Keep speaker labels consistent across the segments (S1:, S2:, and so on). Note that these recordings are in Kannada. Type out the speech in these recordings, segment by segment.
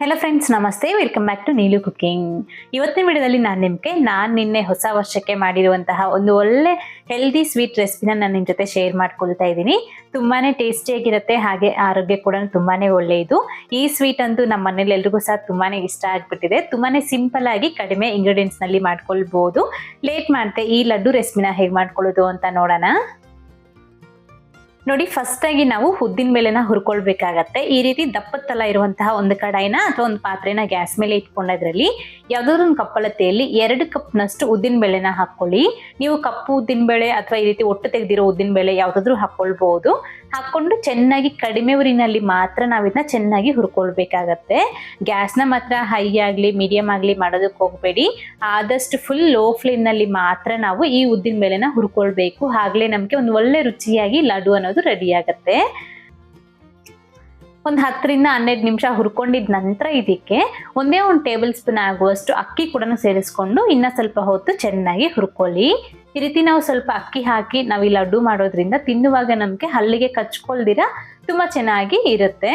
S1: ಹೆಲೋ ಫ್ರೆಂಡ್ಸ್ ನಮಸ್ತೆ. Welcome back to Neelu cooking ಇವತ್ತಿನ ವಿಡಿಯೋದಲ್ಲಿ ನಾನು ನಿಮಗೆ, ನಾನು ನಿನ್ನೆ ಹೊಸ ವರ್ಷಕ್ಕೆ ಮಾಡಿರುವಂತಹ ಒಂದು ಒಳ್ಳೆ ಹೆಲ್ದಿ ಸ್ವೀಟ್ ರೆಸಿಪಿನ ನಾನು ನಿಮ್ಮ ಜೊತೆ ಶೇರ್ ಮಾಡ್ಕೊಳ್ತಾ ಇದ್ದೀನಿ. ತುಂಬಾ ಟೇಸ್ಟಿಯಾಗಿರುತ್ತೆ ಹಾಗೆ ಆರೋಗ್ಯ ಕೂಡ ತುಂಬಾ ಒಳ್ಳೆಯದು. ಈ ಸ್ವೀಟ್ ಅಂತೂ ನಮ್ಮ ಮನೇಲಿ ಎಲ್ರಿಗೂ ಸಹ ತುಂಬಾ ಇಷ್ಟ ಆಗಿಬಿಟ್ಟಿದೆ. ತುಂಬಾ ಸಿಂಪಲ್ ಆಗಿ ಕಡಿಮೆ ಇಂಗ್ರೀಡಿಯೆಂಟ್ಸ್ನಲ್ಲಿ ಮಾಡ್ಕೊಳ್ಬೋದು. ಲೇಟ್ ಮಾಡ್ತೆ ಈ ಲಡ್ಡು ರೆಸಿಪಿನ ಹೇಗೆ ಮಾಡ್ಕೊಳ್ಳೋದು ಅಂತ ನೋಡೋಣ. ನೋಡಿ ಫಸ್ಟ್ ಆಗಿ ನಾವು ಉದ್ದಿನ ಮೇಲೆನ ಹುರ್ಕೊಳ್ಬೇಕಾಗತ್ತೆ. ಈ ರೀತಿ ದಪ್ಪತ್ತಲ ಇರುವಂತಹ ಒಂದು ಕಡಾಯಿನ ಅಥವಾ ಒಂದು ಪಾತ್ರೆನ ಗ್ಯಾಸ್ ಮೇಲೆ ಇಟ್ಕೊಂಡೋದ್ರಲ್ಲಿ ಯಾವ್ದಾದ್ರು ಒಂದು ಕಪ್ಪಳತೆಯಲ್ಲಿ ಎರಡು ಕಪ್ನಷ್ಟು ಉದ್ದಿನ ಬೇಳೆನ ಹಾಕೊಳ್ಳಿ ನೀವು ಕಪ್ಪು ಉದ್ದಿನ ಬೇಳೆ ಅಥವಾ ಈ ರೀತಿ ಒಟ್ಟು ತೆಗೆದಿರೋ ಉದ್ದಿನ ಬೇಳೆ ಯಾವುದಾದ್ರೂ ಹಾಕೊಳ್ಬಹುದು ಹಾಕೊಂಡು ಚೆನ್ನಾಗಿ ಕಡಿಮೆ ಉರಿನಲ್ಲಿ ಮಾತ್ರ ನಾವು ಚೆನ್ನಾಗಿ ಹುರ್ಕೊಳ್ಬೇಕಾಗತ್ತೆ. ಗ್ಯಾಸ್ನ ಮಾತ್ರ ಹೈ ಆಗಲಿ ಮೀಡಿಯಂ ಆಗಲಿ ಮಾಡೋದಕ್ಕೆ ಹೋಗಬೇಡಿ. ಆದಷ್ಟು ಫುಲ್ ಲೋ ಫ್ಲೇಮ್ನಲ್ಲಿ ಮಾತ್ರ ನಾವು ಈ ಉದ್ದಿನ ಬೇಳೆನ ಹುರ್ಕೊಳ್ಬೇಕು. ಆಗಲೇ ನಮಗೆ ಒಂದು ಒಳ್ಳೆ ರುಚಿಯಾಗಿ ಲಡ್ಡು ಅನ್ನೋದು ರೆಡಿ ಆಗುತ್ತೆ. ಒಂದು ಹತ್ತರಿಂದ ಹನ್ನೆರಡು ನಿಮಿಷ ಹುರ್ಕೊಂಡಿದ ನಂತರ ಇದಕ್ಕೆ ಒಂದೇ ಒಂದು ಟೇಬಲ್ ಸ್ಪೂನ್ ಆಗುವಷ್ಟು ಅಕ್ಕಿ ಕೂಡ ಸೇರಿಸ್ಕೊಂಡು ಇನ್ನೂ ಸ್ವಲ್ಪ ಹೊತ್ತು ಚೆನ್ನಾಗಿ ಹುರ್ಕೊಳ್ಳಿ. ಈ ರೀತಿ ನಾವು ಸ್ವಲ್ಪ ಅಕ್ಕಿ ಹಾಕಿ ನಾವು ಈ ಲಡ್ಡು ಮಾಡೋದ್ರಿಂದ ತಿನ್ನುವಾಗ ನಮಗೆ ಹಲ್ಲಿಗೆ ಕಚ್ಕೊಳ್ದಿರ ತುಂಬ ಚೆನ್ನಾಗಿ ಇರುತ್ತೆ.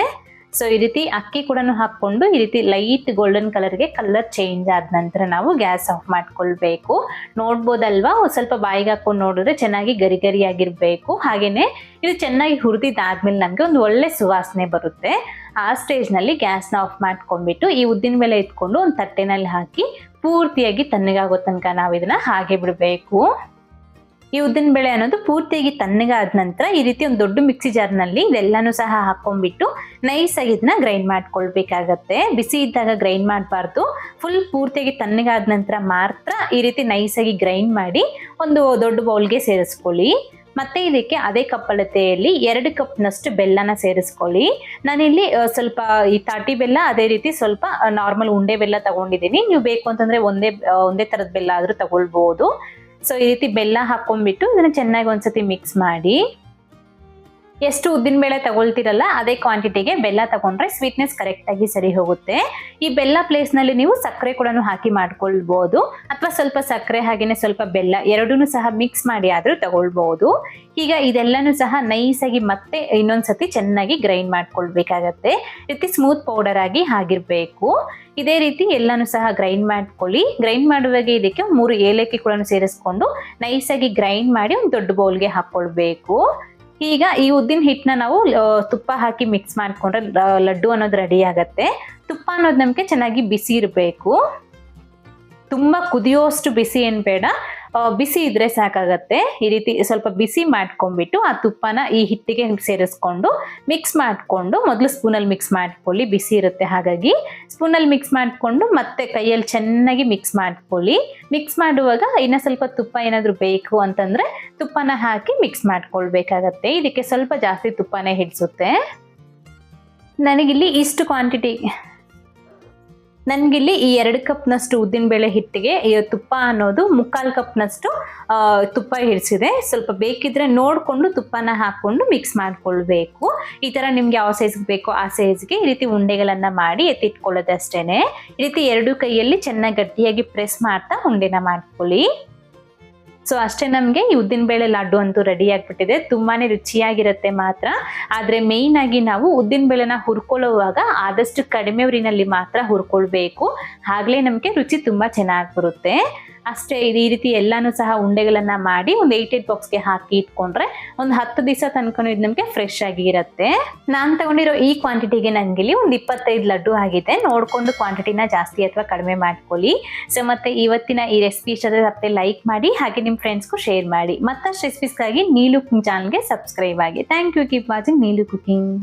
S1: ಸೊ ಈ ರೀತಿ ಅಕ್ಕಿ ಕೂಡ ಹಾಕ್ಕೊಂಡು ಈ ರೀತಿ ಲೈಟ್ ಗೋಲ್ಡನ್ ಕಲರ್ಗೆ ಕಲರ್ ಚೇಂಜ್ ಆದ ನಂತರ ನಾವು ಗ್ಯಾಸ್ ಆಫ್ ಮಾಡ್ಕೊಳ್ಬೇಕು. ನೋಡ್ಬೋದಲ್ವಾ? ಸ್ವಲ್ಪ ಬಾಯಿಗೆ ಹಾಕೊಂಡು ನೋಡಿದ್ರೆ ಚೆನ್ನಾಗಿ ಗರಿ ಗರಿಯಾಗಿರ್ಬೇಕು ಹಾಗೇನೆ ಇದು ಚೆನ್ನಾಗಿ ಹುರಿದಿದ್ದಾದ್ಮೇಲೆ ನಮಗೆ ಒಂದು ಒಳ್ಳೆ ಸುವಾಸನೆ ಬರುತ್ತೆ. ಆ ಸ್ಟೇಜ್ನಲ್ಲಿ ಗ್ಯಾಸ್ನ ಆಫ್ ಮಾಡ್ಕೊಂಡ್ಬಿಟ್ಟು ಈ ಉದ್ದಿನ ಮೇಲೆ ಇಟ್ಕೊಂಡು ಒಂದು ತಟ್ಟೆನಲ್ಲಿ ಹಾಕಿ ಪೂರ್ತಿಯಾಗಿ ತಣ್ಣಗಾಗೋ ತನಕ ನಾವು ಇದನ್ನ ಹಾಗೆ ಬಿಡಬೇಕು. ಈ ಉದ್ದಿನ ಬೇಳೆ ಅನ್ನೋದು ಪೂರ್ತಿಯಾಗಿ ತಣ್ಣಗಾದ ನಂತರ ಈ ರೀತಿ ಒಂದು ದೊಡ್ಡ ಮಿಕ್ಸಿ ಜಾರ್ನಲ್ಲಿ ಇದೆಲ್ಲನೂ ಸಹ ಹಾಕೊಂಡ್ಬಿಟ್ಟು ನೈಸಾಗಿ ಇದನ್ನ ಗ್ರೈಂಡ್ ಮಾಡ್ಕೊಳ್ಬೇಕಾಗತ್ತೆ. ಬಿಸಿ ಇದ್ದಾಗ ಗ್ರೈಂಡ್ ಮಾಡಬಾರ್ದು. ಫುಲ್ ಪೂರ್ತಿಯಾಗಿ ತಣ್ಣಗಾದ ನಂತರ ಮಾತ್ರ ಈ ರೀತಿ ನೈಸಾಗಿ ಗ್ರೈಂಡ್ ಮಾಡಿ ಒಂದು ದೊಡ್ಡ ಬೌಲ್ಗೆ ಸೇರಿಸ್ಕೊಳ್ಳಿ. ಮತ್ತೆ ಇದಕ್ಕೆ ಅದೇ ಕಪ್ಪಳತೆಯಲ್ಲಿ ಎರಡು ಕಪ್ನಷ್ಟು ಬೆಲ್ಲನ ಸೇರಿಸ್ಕೊಳ್ಳಿ. ನಾನಿಲ್ಲಿ ಸ್ವಲ್ಪ ಈ ತಾಟಿ ಬೆಲ್ಲ, ಅದೇ ರೀತಿ ಸ್ವಲ್ಪ ನಾರ್ಮಲ್ ಉಂಡೆ ಬೆಲ್ಲ ತಗೊಂಡಿದ್ದೀನಿ. ನೀವು ಬೇಕು ಅಂತಂದ್ರೆ ಒಂದೇ ಒಂದೇ ಥರದ ಬೆಲ್ಲ ಆದರೂ ತಗೊಳ್ಬೋದು. ಸೊ ಈ ರೀತಿ ಬೆಲ್ಲ ಹಾಕೊಂಡ್ಬಿಟ್ಟು ಇದನ್ನ ಚೆನ್ನಾಗಿ ಒಂದ್ಸತಿ ಮಿಕ್ಸ್ ಮಾಡಿ. ಎಷ್ಟು ಉದ್ದಿನ ಬೇಳೆ ತಗೊಳ್ತಿರಲ್ಲ ಅದೇ ಕ್ವಾಂಟಿಟಿಗೆ ಬೆಲ್ಲ ತಗೊಂಡ್ರೆ ಸ್ವೀಟ್ನೆಸ್ ಕರೆಕ್ಟಾಗಿ ಸರಿ ಹೋಗುತ್ತೆ. ಈ ಬೆಲ್ಲ ಪ್ಲೇಸ್ನಲ್ಲಿ ನೀವು ಸಕ್ಕರೆ ಕೂಡ ಹಾಕಿ ಮಾಡ್ಕೊಳ್ಬೋದು. ಅಥವಾ ಸ್ವಲ್ಪ ಸಕ್ಕರೆ ಹಾಗೇನೆ ಸ್ವಲ್ಪ ಬೆಲ್ಲ ಎರಡೂ ಸಹ ಮಿಕ್ಸ್ ಮಾಡಿ ಆದರೂ ತಗೊಳ್ಬೋದು. ಈಗ ಇದೆಲ್ಲನೂ ಸಹ ನೈಸಾಗಿ ಮತ್ತೆ ಇನ್ನೊಂದ್ಸತಿ ಚೆನ್ನಾಗಿ ಗ್ರೈಂಡ್ ಮಾಡ್ಕೊಳ್ಬೇಕಾಗತ್ತೆ. ರೀತಿ ಸ್ಮೂತ್ ಪೌಡರ್ ಆಗಿ ಆಗಿರಬೇಕು. ಇದೇ ರೀತಿ ಎಲ್ಲನೂ ಸಹ ಗ್ರೈಂಡ್ ಮಾಡ್ಕೊಳ್ಳಿ. ಗ್ರೈಂಡ್ ಮಾಡುವಾಗ ಇದಕ್ಕೆ ಮೂರು ಏಲಕ್ಕಿ ಕೂಡ ಸೇರಿಸ್ಕೊಂಡು ನೈಸಾಗಿ ಗ್ರೈಂಡ್ ಮಾಡಿ ಒಂದು ದೊಡ್ಡ ಬೌಲ್ಗೆ ಹಾಕ್ಕೊಳ್ಬೇಕು ಈಗ ಈ ಉದ್ದಿನ ಹಿಟ್ಟನ್ನ ನಾವು ತುಪ್ಪ ಹಾಕಿ ಮಿಕ್ಸ್ ಮಾಡ್ಕೊಂಡ್ರೆ ಲಡ್ಡು ಅನ್ನೋದು ರೆಡಿ ಆಗತ್ತೆ. ತುಪ್ಪ ಅನ್ನೋದು ನಮಗೆ ಚೆನ್ನಾಗಿ ಬಿಸಿ ಇರಬೇಕು. ತುಂಬ ಕುದಿಯೋಷ್ಟು ಬಿಸಿ ಏನು ಬೇಡ. ಬಿಸಿ ಇದ್ರೆ ಸಾಕಾಗತ್ತೆ. ಈ ರೀತಿ ಸ್ವಲ್ಪ ಬಿಸಿ ಮಾಡ್ಕೊಂಡ್ಬಿಟ್ಟು ಆ ತುಪ್ಪನ ಈ ಹಿಟ್ಟಿಗೆ ಸೇರಿಸ್ಕೊಂಡು ಮಿಕ್ಸ್ ಮಾಡಿಕೊಂಡು ಮೊದಲು ಸ್ಪೂನಲ್ಲಿ ಮಿಕ್ಸ್ ಮಾಡ್ಕೊಳ್ಳಿ, ಬಿಸಿ ಇರುತ್ತೆ ಹಾಗಾಗಿ. ಸ್ಪೂನಲ್ಲಿ ಮಿಕ್ಸ್ ಮಾಡಿಕೊಂಡು ಮತ್ತೆ ಕೈಯಲ್ಲಿ ಚೆನ್ನಾಗಿ ಮಿಕ್ಸ್ ಮಾಡ್ಕೊಳ್ಳಿ. ಮಿಕ್ಸ್ ಮಾಡುವಾಗ ಇನ್ನು ಸ್ವಲ್ಪ ತುಪ್ಪ ಏನಾದರೂ ಬೇಕು ಅಂತಂದರೆ ತುಪ್ಪನ ಹಾಕಿ ಮಿಕ್ಸ್ ಮಾಡ್ಕೊಳ್ಬೇಕಾಗತ್ತೆ. ಇದಕ್ಕೆ ಸ್ವಲ್ಪ ಜಾಸ್ತಿ ತುಪ್ಪನೇ ಹಿಡಿಸುತ್ತೆ. ನನಗಿಲ್ಲಿ ಇಷ್ಟು ಕ್ವಾಂಟಿಟಿ ನನಗಿಲ್ಲಿ ಈ ಎರಡು ಕಪ್ನಷ್ಟು ಉದ್ದಿನಬೇಳೆ ಹಿಟ್ಟಿಗೆ ತುಪ್ಪ ಅನ್ನೋದು ಮುಕ್ಕಾಲು ಕಪ್ನಷ್ಟು ತುಪ್ಪ ಹಿಡಿಸಿದೆ ಸ್ವಲ್ಪ ಬೇಕಿದ್ರೆ ನೋಡಿಕೊಂಡು ತುಪ್ಪನ ಹಾಕ್ಕೊಂಡು ಮಿಕ್ಸ್ ಮಾಡ್ಕೊಳ್ಬೇಕು. ಈ ಥರ ನಿಮ್ಗೆ ಯಾವ ಸೈಜ್ಗೆ ಬೇಕೋ ಆ ಸೈಜ್ಗೆ ಈ ರೀತಿ ಉಂಡೆಗಳನ್ನು ಮಾಡಿ ಎತ್ತಿಟ್ಕೊಳ್ಳೋದಷ್ಟೇ ಈ ರೀತಿ ಎರಡು ಕೈಯಲ್ಲಿ ಚೆನ್ನಾಗಿ ಗಟ್ಟಿಯಾಗಿ ಪ್ರೆಸ್ ಮಾಡ್ತಾ ಉಂಡೆನ ಮಾಡ್ಕೊಳ್ಳಿ. ಸೊ ಅಷ್ಟೇ ನಮಗೆ ಈ ಉದ್ದಿನಬೇಳೆ ಲಡ್ಡು ಅಂತೂ ರೆಡಿ ಆಗಿಬಿಟ್ಟಿದೆ. ತುಂಬಾ ರುಚಿಯಾಗಿರುತ್ತೆ ಮಾತ್ರ. ಆದರೆ ಮೇಯ್ನ್ ಆಗಿ ನಾವು ಉದ್ದಿನಬೇಳೆನ ಹುರ್ಕೊಳ್ಳುವಾಗ ಆದಷ್ಟು ಕಡಿಮೆ ಉರಿನಲ್ಲಿ ಮಾತ್ರ ಹುರ್ಕೊಳ್ಬೇಕು. ಆಗಲೇ ನಮಗೆ ರುಚಿ ತುಂಬ ಚೆನ್ನಾಗಿ ಬರುತ್ತೆ. ಅಷ್ಟೇ ಇದೇ ರೀತಿ ಎಲ್ಲಾನು ಸಹ ಉಂಡೆಗಳನ್ನ ಮಾಡಿ ಒಂದು ಏಟ್ ಏಟ್ ಬಾಕ್ಸ್ಗೆ ಹಾಕಿ ಇಟ್ಕೊಂಡ್ರೆ ಒಂದು ಹತ್ತು ದಿವಸ ತನಕ ಇದು ನಮಗೆ ಫ್ರೆಶ್ ಆಗಿ ಇರುತ್ತೆ. ನಾನು ತಗೊಂಡಿರೋ ಈ ಕ್ವಾಂಟಿಟಿಗೆ ಇಲ್ಲಿ ಒಂದು ಇಪ್ಪತ್ತೈದು ಲಡ್ಡು ಆಗಿದೆ. ನೋಡಿಕೊಂಡು ಕ್ವಾಂಟಿಟಿನ ಜಾಸ್ತಿ ಅಥವಾ ಕಡಿಮೆ ಮಾಡ್ಕೊಳ್ಳಿ. ಸೊ ಮತ್ತೆ ಇವತ್ತಿನ ಈ ರೆಸಿಪಿ ಇಷ್ಟ ಮತ್ತೆ ಲೈಕ್ ಮಾಡಿ, ಹಾಗೆ ನಿಮ್ಮ ಫ್ರೆಂಡ್ಸ್ಗೂ ಶೇರ್ ಮಾಡಿ. ಮತ್ತಷ್ಟು ರೆಸಿಪೀಸ್ಗಾಗಿ ನೀಲು ಚಾನಲ್ಗೆ ಸಬ್ಸ್ಕ್ರೈಬ್ ಆಗಿ. Thank you keep watching Neelu cooking